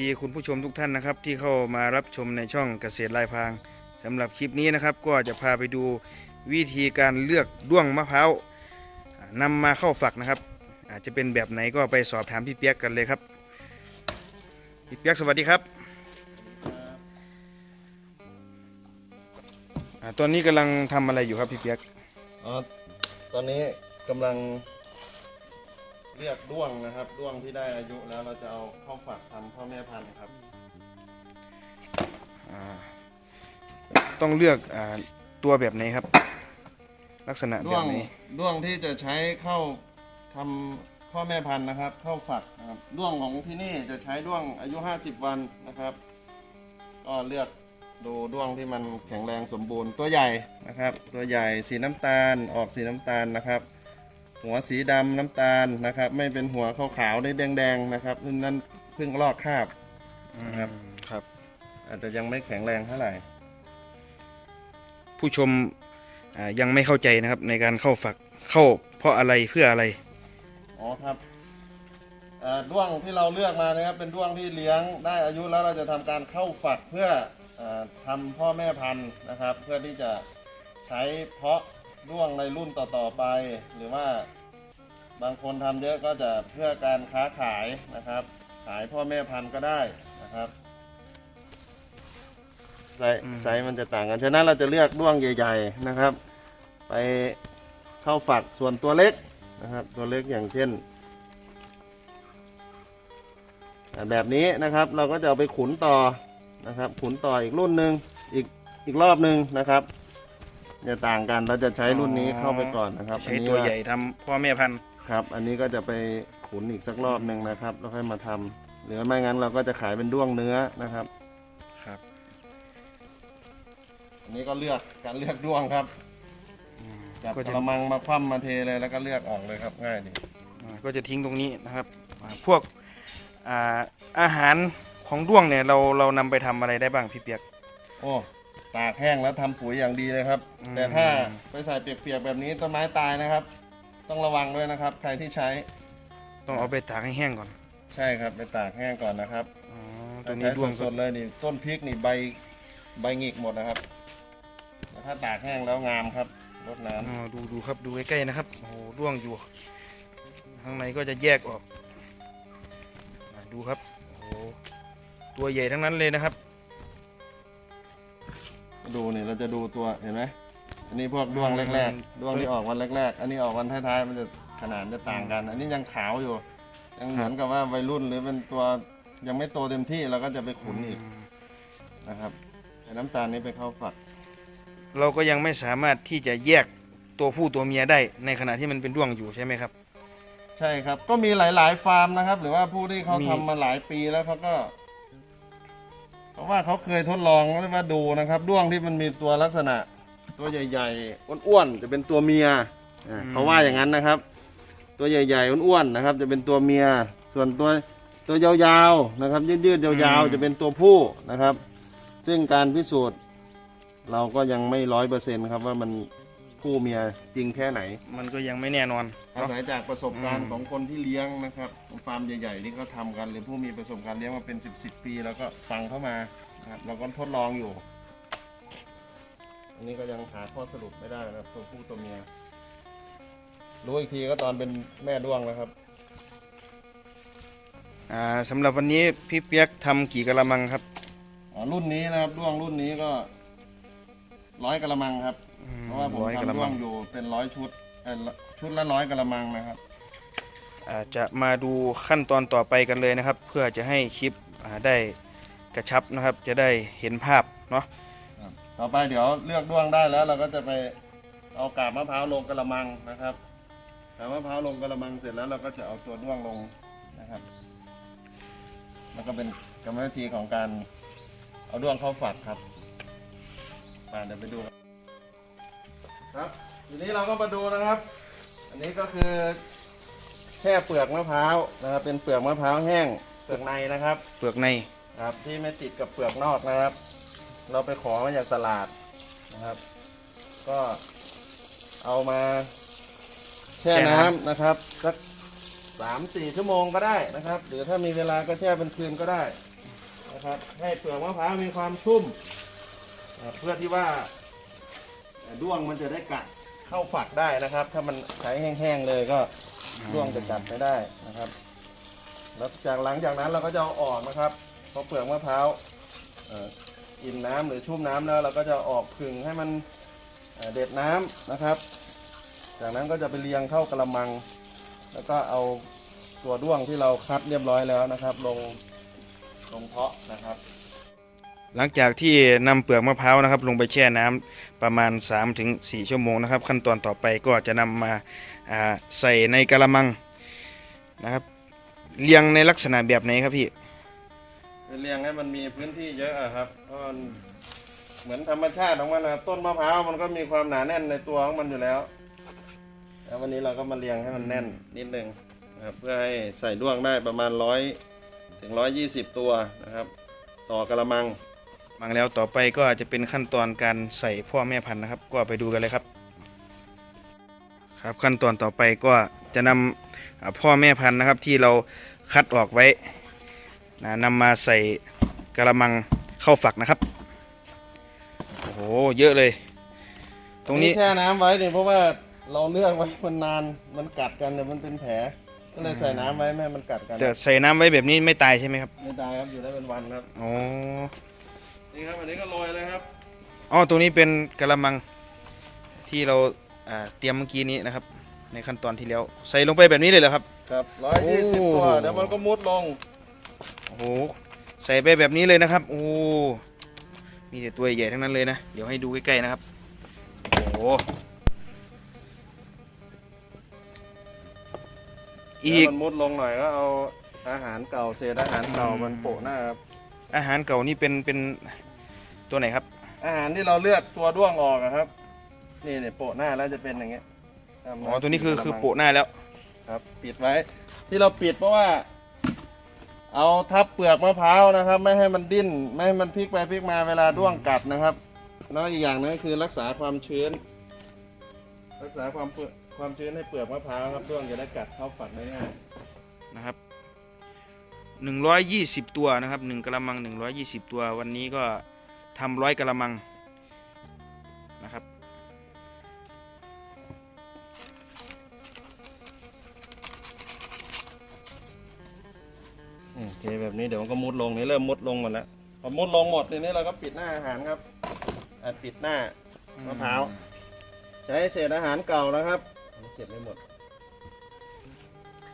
ดีคุณผู้ชมทุกท่านนะครับ ที่เข้ามารับชมในช่องเกษตรลายพรางสำหรับคลิปนี้นะครับ ก็จะพาไปดูวิธีการเลือกด้วงมะพร้าวอ่านำมาเข้าฝักนะครับ อาจจะเป็นแบบไหนก็ไปสอบถามพี่เปียกกันเลยครับพี่เปียกสวัสดีครับตอนนี้กำลังทำอะไรอยู่ครับพี่เปียกอ๋อตอนนี้กำลัง เรียกด้วงนะครับ ด้วงที่ได้อายุแล้วเราจะเอาเข้าฝักทำพ่อแม่พันธุ์ครับอ่าต้องเลือกอาตัวแบบไหนครับ ลักษณะแบด้วบงไหนด้วงที่จะใช้เข้าทำพ่อแม่พันธุ์นะครับ เข้าฝักนะครับด้วงของที่นี่จะใช้ด้วงอายุ 50 วันนะครับ ก็เลือกดูด้วงที่มันแข็งแรงสมบูรณ์ตัวใหญ่นะครับ ตัวใหญ่สีน้ำตาลออกสีน้ำตาลนะครับ หัวสีดำน้ำตาลนะครับ ไม่เป็นหัวขาวๆได้แดงๆนะครับนั่นเพิ่งลอกคราบ ครับ ครับ อาจจะยังไม่แข็งแรงเท่าไหร่ ผู้ชมอ่ายังไม่เข้าใจนะครับ ในการเข้าฝักเข้าเพราะอะไรเพื่ออะไร อ๋อครับเอ่อด้วงที่เราเลือกมานะครับ เป็นด้วงที่เลี้ยงได้อายุแล้วเราจะทำการเข้าฝักเพื่อเออทำพ่อแม่พันธุ์นะครับ เพื่อที่จะใช้เพาะ ด้วงในรุ่นต่อๆไป หรือว่าบางคนทำเยอะก็จะเพื่อการค้าขายนะครับ ขายพ่อแม่พันธุ์ก็ได้นะครับไซส์อืมไซส์มันจะต่างกัน ฉะนั้นเราจะเลือกด้วงใหญ่ ๆนะครับ ไปเข้าฝักส่วนตัวเล็กนะครับ ตัวเล็กอย่างเช่นอ่าแบบนี้นะครับเราก็จะเอาไปขุนต่อนะครับ ขุนต่ออีกรุ่นหนึ่งอีกอีกรอบหนึ่งนะครับ จะต่างกันเราจะใช้รุ่นนี้เข้าไปก่อนนะครับใช้อันนี้ตัวว่าใหญ่ทำพ่อแม่พันธุ์ครับ อันนี้ก็จะไปขุนอีกสักรอบหนึ่งนะครับ แล้วค่อยมาทำหรือไม่งั้นเราก็จะขายเป็นด้วงเนื้อนะครับครับ อันนี้ก็เลือกการเลือกด้วงครับจับก็กจะระมังมาคว่ำมาเทเลยแล้วก็เลือกออกเลยครับง่ายดีอ่าก็จะทิ้งตรงนี้นะครับอ่าพวกอ่าอาหารของด้วงเนี่ยเราเรานำไปทำอะไรได้บ้างพี่เปียกโอ้ ตากแห้งแล้วทำปุ๋ยอย่างดีเลยครับ อืม แต่ถ้าไปใส่เปียกๆแบบนี้ต้นไม้ตายนะครับ ต้องระวังด้วยนะครับ ใครที่ใช้ต้องเอาไปตากให้แห้งก่อนใช่ครับ ไปตากแห้งก่อนนะครับอ๋อตัวนี้ใช้ด้วงสดๆเลยนี่ต้นพริกนี่ใบใบหงิกหมดนะครับแต่ถ้าตากแห้งแล้วงามครับรดน้ำ อ๋อดูดูครับดูใกล้ๆนะครับโอ้โหด้วงอยู่ข้างในก็จะแยกออกอ่าดูครับโอ้โหตัวใหญ่ทั้งนั้นเลยนะครับ ดูนี่เราจะดูตัวเห็นไหมอันนี้พวกด้วงแรกๆด้วงที่ออกวันแรกๆ อันนี้ออกวันท้ายๆมันจะขนาดจะต่างกัน อันนี้ยังขาวอยู่ยังเหมือนกับว่าวัยรุ่นหรือเป็นตัวยังไม่โตเต็มที่เราก็จะไปขุนอีกนะครับไอ้น้ำตาลนี้ไปเข้าฝัก เราก็ยังไม่สามารถที่จะแยกตัวผู้ตัวเมียได้ในขณะที่มันเป็นด้วงอยู่ใช่ไหมครับ ใช่ครับก็มีหลายๆฟาร์มนะครับ หรือว่าผู้ที่เขามีทำมาหลายปีแล้วเขาก็ เพราะว่าเขาเคยทดลองแล้วมาดูนะครับ ด้วงที่มันมีตัวลักษณะ ตัวใหญ่ๆอ้วนๆจะเป็นตัวเมียอ่าเขาว่าอย่างนั้นนะครับ ตัวใหญ่ๆอ้วนๆนะครับ จะเป็นตัวเมีย ส่วนตัวตัวยาวๆนะครับ ยืดๆยาวๆจะเป็นตัวผู้นะครับ ซึ่งการพิสูจน์ เราก็ยังไม่ร้อยเปอร์เซ็นต์ครับว่ามันผู้เมียจริงแค่ไหน มันก็ยังไม่แน่นอน อาเนาะศัยจากประสบการอืณ์มของคนที่เลี้ยงนะครับของฟาร์มใหญ่ๆที่เขาทำกันหรือผู้มีประสบการณ์เลี้ยงมาเป็น 10บสปี แล้วก็ฟังเข้ามานะครับเราก็ทดลองอยู่ อันนี้ก็ยังหาข้อสรุปไม่ได้นะครับตัวผู้ตัวเมียรู้อีกทีก็ตอนเป็นแม่ด้วงแล้วครับ อ่าสำหรับวันนี้พี่เปียกทำกี่กะละมังครับ อ๋อรุ่นนี้นะครับด้วงรุ่นนี้ก็ร้อยกะละมังครับ เพราะว่าผมร้อยกะละทำด้มัวง งอยู่เป็นร้อยชุดเอ่อ ชุดละร้อยกะละมังนะครับอ่าจะมาดูขั้นตอนต่อไปกันเลยนะครับ เพื่อจะให้คลิปอ่าได้กระชับนะครับ จะได้เห็นภาพเนาะต่อไปเดี๋ยวเลือกด้วงได้แล้ว เราก็จะไปเอากาบมะพร้าวลงกระมังนะครับกาบมะพร้าวลงกระมังเสร็จแล้วเราก็จะเอาตัวด้วงลงนะครับ แล้วก็เป็นกรรมวิธีของการเอาด้วงเข้าฝักครับมาเดี๋ยวไปดู ครับครับทีนี้เราก็มาดูนะครับ อันนี้ก็คือแช่เปลือกมะพร้าวนะครับเป็นเปลือกมะพร้าวแห้ง เปลือกในนะครับ เปลือกในครับที่ไม่ติดกับเปลือกนอกนะครับ เราไปขอมาจากตลาดนะครับ ก็เอามาแช่น้ำนะครับสักสามสี่ชั่วโมงก็ได้นะครับ หรือถ้ามีเวลาก็แช่เป็นคืนก็ได้นะครับ ให้เปลือกมะพร้าวมีความชุ่มอ่าเพื่อที่ว่าด้วงมันจะได้กัด เข้าฝักได้นะครับ ถ้ามันใช้แห้งๆเลยก็ด้วงจะกัดไม่ได้นะครับ แล้วจากหลังจากนั้นเราก็จะเอาออกนะครับพอเปลือกมะพร้าวอิ่มน้ำหรือชุ่มน้ำแล้วเราก็จะออกผึ่งให้มันเด็ดน้ำนะครับ จากนั้นก็จะไปเรียงเข้ากระมัง แล้วก็เอาตัวด้วงที่เราคัดเรียบร้อยแล้วนะครับ ลงลงเพาะนะครับ หลังจากที่นำเปลือกมะพร้าวนะครับ ลงไปแช่น้ำประมาณ 3-4 ชั่วโมงนะครับ ขั้นตอนต่อไปก็จะนำมาาใส่ในกระมังนะครับเรียงในลักษณะแบบไหนครับพี่เรียงให้มันมีพื้นที่เยอะอะครับเพราะเหมือนธรรมชาติของมันนะครับต้นมะพร้าวมันก็มีความหนาแน่นในตัวของมันอยู่แล้วแล้ววันนี้เราก็มาเรียงให้มันแน่นนิดนึงนะครับเพื่อให้ใส่ด้วงได้ประมาณร้อยถึงร้อยยี่สิบตัวนะครับ ต่อกระมัง มังแล้วต่อไปก็จะเป็นขั้นตอนการใส่พ่อแม่พันธุ์นะครับ ก็ไปดูกันเลยครับ ครับขั้นตอนต่อไปก็จะนำอ่าพ่อแม่พันธุ์นะครับ ที่เราคัดออกไว้นะนำมาใส่กระมังเข้าฝักนะครับโอ้โหเยอะเลย ตรงนี้แช่น้ำไว้เนี่ยเพราะว่าเราเลือกไว้มันนานมันกัดกันเนี่ยมันเป็นแผลก็เลยใส่น้ำไว้ไม่ให้มันกัดกันจะใส่น้ำไว้แบบนี้ไม่ตายใช่ไหมครับไม่ตายครับอยู่ได้เป็นวันครับอ๋อ นี่ครับอันนี้ก็โรยเลยครับอ๋อตรงนี้เป็นกระมังที่เราอ่าเตรียมเมื่อกี้นี้นะครับ ในขั้นตอนที่แล้วใส่ลงไปแบบนี้เลยเหรอครับ ครับร้อยยี่สิบโอ้ตัวเดี๋ยวมันก็มุดลงโอ้โหใส่ไปแบบนี้เลยนะครับ โอ้โหมีแต่ตัวใหญ่ๆทั้งนั้นเลยนะ เดี๋ยวให้ดูใกล้ๆนะครับ โอ้โหอีกถ้ามันมุดลงหน่อยก็เอาอาหารเก่าเศษอาหารเก่าอืมมันโปะหน้าครับ อาหารเก่านี่เป็นเป็นตัวไหนครับ อาหารที่เราเลือกตัวด้วงออกอะครับ นี่เนี่ยโปะหน้าแล้วจะเป็นอย่างเงี้ยทำอ๋อตัวนี้คือำคือโปะหน้าแล้วครับ ปิดไว้ ที่เราปิดเพราะว่า เอาทับเปลือกมะพร้าวนะครับ ไม่ให้มันดิ้นไม่ให้มันพลิกไปพลิกมาเวลาด้วงกัดนะครับแล้วอีกอย่างหนึงก็คือรักษาความชื้น รักษาความเปลือกความชื้นให้เปลือกมะพร้าวครับด้วงจะได้กัดเข้าฝักได้ง่ายนะครับ หนึ่งร้อยยี่สิบตัวนะครับหนึ่งกระมังหนึ่งร้อยยี่สิบตัว วันนี้ก็ทำร้อยกระมังนะครับโอเคแบบนี้เดี๋ยวมันก็มุดลงนี่เริ่มมุดลงหมดแล้วพอมุดลงหมดทีนี้เราก็ปิดหน้าอาหารครับอะปิดหน้ามะพร้าวใช้เศษอาหารเก่านะครับเก็บไม่หมด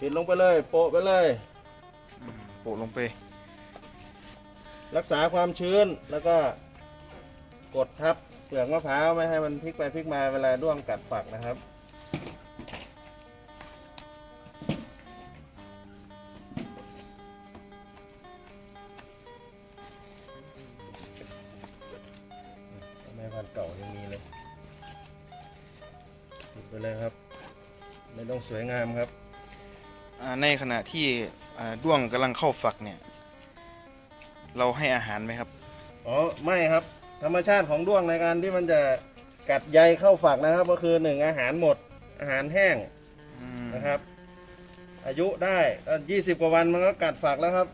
ปิดลงไปเลย โปะไปเลย ปะลงไป รักษาความชื้นแล้วก็กดทับเปลือกมะพร้าวไม่ให้มันพลิกไปพลิกมาเวลาด้วงกัดฝักนะครับ ณะที่อ่าด้วงกำลังเข้าฝักเนี่ย เราให้อาหารไหมครับ อ๋อไม่ครับ ธรรมชาติของด้วงในการที่มันจะกัดใยเข้าฝักนะครับ ก็คือหนึ่งอาหารหมดอาหารแห้งอืมนะครับ อายุได้ยี่สิบกว่าวันมันก็กัดฝักแล้วครับ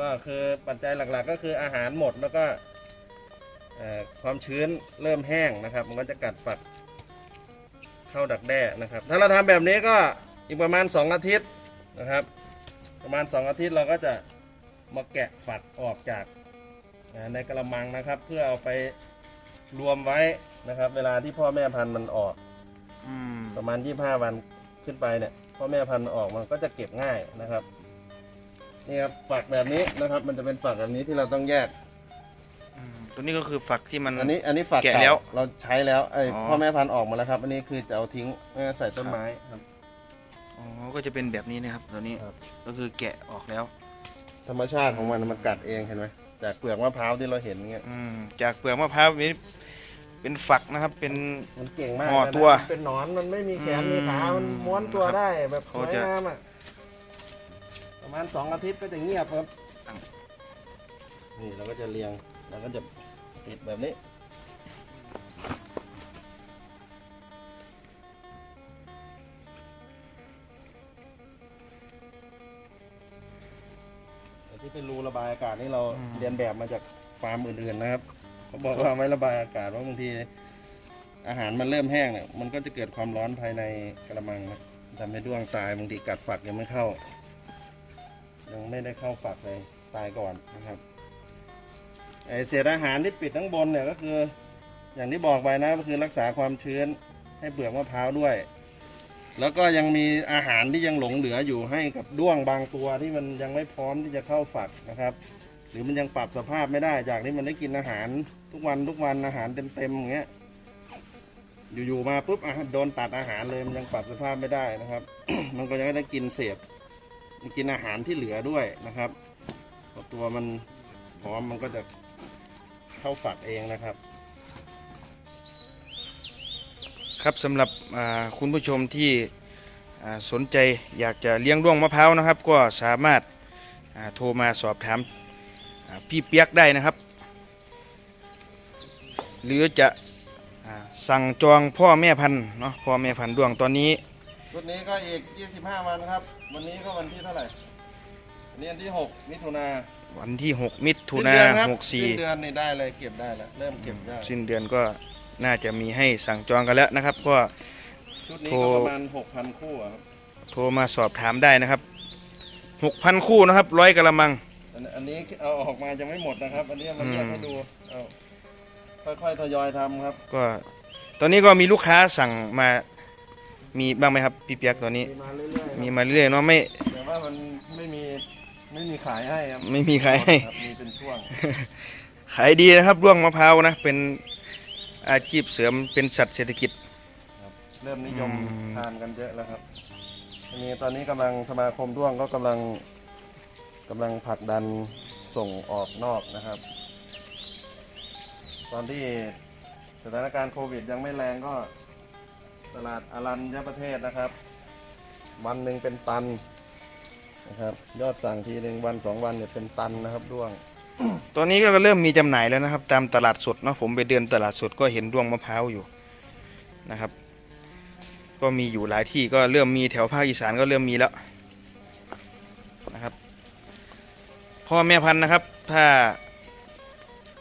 ก็คือปัจจัยหลักๆ ก็คืออาหารหมดแล้วก็เอ่อความชื้นเริ่มแห้งนะครับ มันก็จะกัดฝักเข้าดักแด้นะครับ ถ้าเราทำแบบนี้ก็อีกประมาณ 2 อาทิตย์ นะครับ ประมาณ 2 อาทิตย์เราก็จะมาแกะฝักออกจากอ่าในกระมังนะครับ เพื่อเอาไปรวมไว้นะครับ เวลาที่พ่อแม่พันธุ์มันออกอืมประมาณ 25 วันขึ้นไปเนี่ยพ่อแม่พันธุ์ออกมันก็จะเก็บง่ายนะครับนี่ครับฝักแบบนี้นะครับ มันจะเป็นฝักแบบนี้ที่เราต้องแยกอืมตัวนี้ก็คือฝักที่มันอันนี้อันนี้ฝักแกะเก่าแล้วเราใช้แล้วไอ้อ๋อพ่อแม่พันธุ์ออกมาแล้วครับ อันนี้คือจะเอาทิ้งไม่งั้นใส่ต้นไม้ครับ อ๋อ ก็จะเป็นแบบนี้นะครับตัวนี้ ครับ ก็คือแกะออกแล้ว ธรรมชาติของมันมันกัดเองเห็นไหมจากเปลือกมะพร้าวที่เราเห็นเงี้ยอืม จากเปลือกมะพร้าวนี้เป็นฝักนะครับ เป็น มันเก่งมากห่อนะตัวมันเป็นหนอนมันไม่มีแขนอืมมีขา มันม้วนตัวครับได้แบบสเขาวยจะ งามอะประมาณสองอาทิตย์ก็จะเงียบครับตั้งนี่เราก็จะเรียงเราก็จะปิดแบบนี้ ที่เป็นรูระบายอากาศนี่เราอืมเรียนแบบมาจากฟาร์มอื่นๆนะครับเขาบอกว่าไว้ระบายอากาศว่าบางที อาหารมันเริ่มแห้งเนี่ยมันก็จะเกิดความร้อนภายในกระมังนะทำให้ด้วงตายบางทีกัดฝักยังไม่เข้า ยังไม่ได้เข้าฝักเลยตายก่อนนะครับไอเศษอาหารที่ปิดทั้งบนเนี่ยก็คือ อย่างที่บอกไปนะก็คือรักษาความชื้นให้เปลือกมะพร้าวด้วย แล้วก็ยังมีอาหารที่ยังหลงเหลืออยู่ให้กับด้วงบางตัวที่มันยังไม่พร้อมที่จะเข้าฝักนะครับ หรือมันยังปรับสภาพไม่ได้จากที่มันได้กินอาหารทุกวันทุกวันอาหารเต็มๆอย่างเงี้ย อยู่ๆมาปุ๊บอะโดนตัดอาหารเลยมันยังปรับสภาพไม่ได้นะครับ มันก็ยังได้กินเศษกินอาหารที่เหลือด้วยนะครับพอตัวมันพร้อมมันก็จะเข้าฝักเองนะครับ ครับสำหรับอ่าคุณผู้ชมที่อ่าสนใจอยากจะเลี้ยงด้วงมะพร้าวนะครับ ก็สามารถอ่าโทรมาสอบถามอ่าพี่เปียกได้นะครับ หรือจะอ่าสั่งจองพ่อแม่พันธุ์เนาะพ่อแม่พันธุ์ด้วงตอนนี้รุ่นนี้ก็อีก 25 วันครับ วันนี้ก็วันที่เท่าไหร่วันนี้วันที่ 6 มิถุนาวันที่ 6 มิถุสิ้นาเดือนครับหกสี่สิ้นเดือนนี่ได้เลยเก็บได้แล้วเริ่มเก็บได้สิ้นเดือนก็ น่าจะมีให้สั่งจองกันแล้วนะครับ ก็ ชุดนี้โทรก็ประมาณ 6,000 คู่อะครับโทรมาสอบถามได้นะครับ6,000คู่นะครับร้อยกระมัง อันอันนี้เอาออกมายังไม่หมดนะครับ อันนี้เอามาเรียกอืมให้ดูเอาค่อยๆทยอยทำครับ ก็ตอนนี้ก็มีลูกค้าสั่งมามีบ้างไหมครับพี่เปียกตอนนี้ มีมาเรื่อยๆครับมีมาเรื่อยๆเนาะไม่แต่ว่ามันไม่มีไม่มีขายให้ครับไม่มีขายให้ ครับมีเป็นช่วง ขายดีนะครับร่วงมะพร้าวนะเป็น อาชีพเสริมเป็นสัตว์เศรษฐกิจเริ่มนิยมอืม ทานกันเยอะแล้วครับทีนี้ตอนนี้กำลังสมาคมด้วงก็กำลังกำลังผลักดันส่งออกนอกนะครับ ตอนที่สถานการณ์โควิดยังไม่แรงก็ตลาดอารัญญประเทศนะครับ วันหนึ่งเป็นตันนะครับ ยอดสั่งทีหนึ่งวันสองวันเนี่ยเป็นตันนะครับด้วง ตอนนี้ก็เริ่มมีจำหน่ายแล้วนะครับ ตามตลาดสดเนาะผมไปเดินตลาดสดก็เห็นด้วงมะพร้าวอยู่นะครับ ก็มีอยู่หลายที่ก็เริ่มมีแถวภาคอีสานก็เริ่มมีแล้วนะครับพ่อแม่พันธุ์นะครับ ถ้า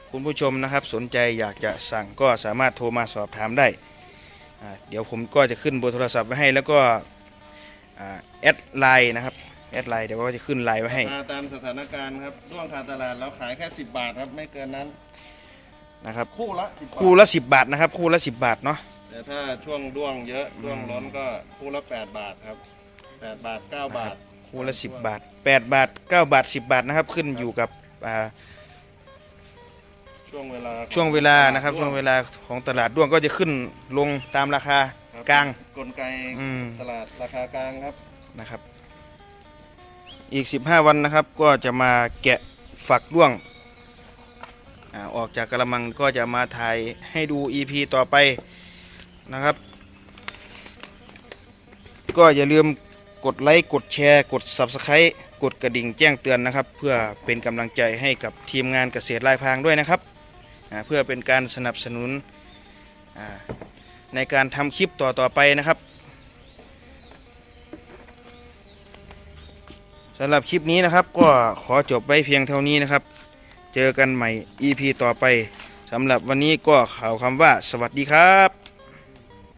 คุณผู้ชมนะครับ สนใจอยากจะสั่งก็สามารถโทรมาสอบถามได้ เดี๋ยวผมก็จะขึ้นเบอร์โทรศัพท์ไว้ให้แล้วก็อแอดไลน์นะครับ แอดไลน์เดี๋ยวก็จะขึ้นไลน์ไว้ให้มาตามสถานการณ์ครับด้วงขาดตลาดเราขายแค่ 10 บาทครับไม่เกินนั้นนะครับ คู่ละ10บาทคู่ละ 10 บาทนะครับ คู่ละ 10 บาทเนาะแต่ถ้าช่วงด้วงเยอะด้วงล้นก็คู่ละ8บาทครับ8บาท 9 บาท คู่ละ 10 บาท 8 บาท 9 บาท 10 บาทนะครับ ขึ้นอยู่กับอ่าช่วงเวลาช่วงเวลานะครับช่วงเวลาของตลาดด้วงก็จะขึ้นลงตามราคาครับกลางกลไกอืมตลาดราคากลางครับนะครับ อีก 15 วันนะครับ ก็จะมาแกะฝักด้วงอออกจากกระมังก็จะมาถ่ายให้ดู EP ต่อไปนะครับ ก็อย่าลืมกดไลค์กดแชร์ กด Subscribe กดกระดิ่งแจ้งเตือนนะครับ เพื่อเป็นกำลังใจให้กับทีมงานเกษตรลายพางด้วยนะครับ เพื่อเป็นการสนับสนุนในการทำคลิปต่อๆไปนะครับ สำหรับคลิปนี้นะครับ ก็ขอจบไว้เพียงเท่านี้นะครับ เจอกันใหม่ EP ต่อไปสำหรับวันนี้ก็ข่าวคำว่าสวัสดีครับ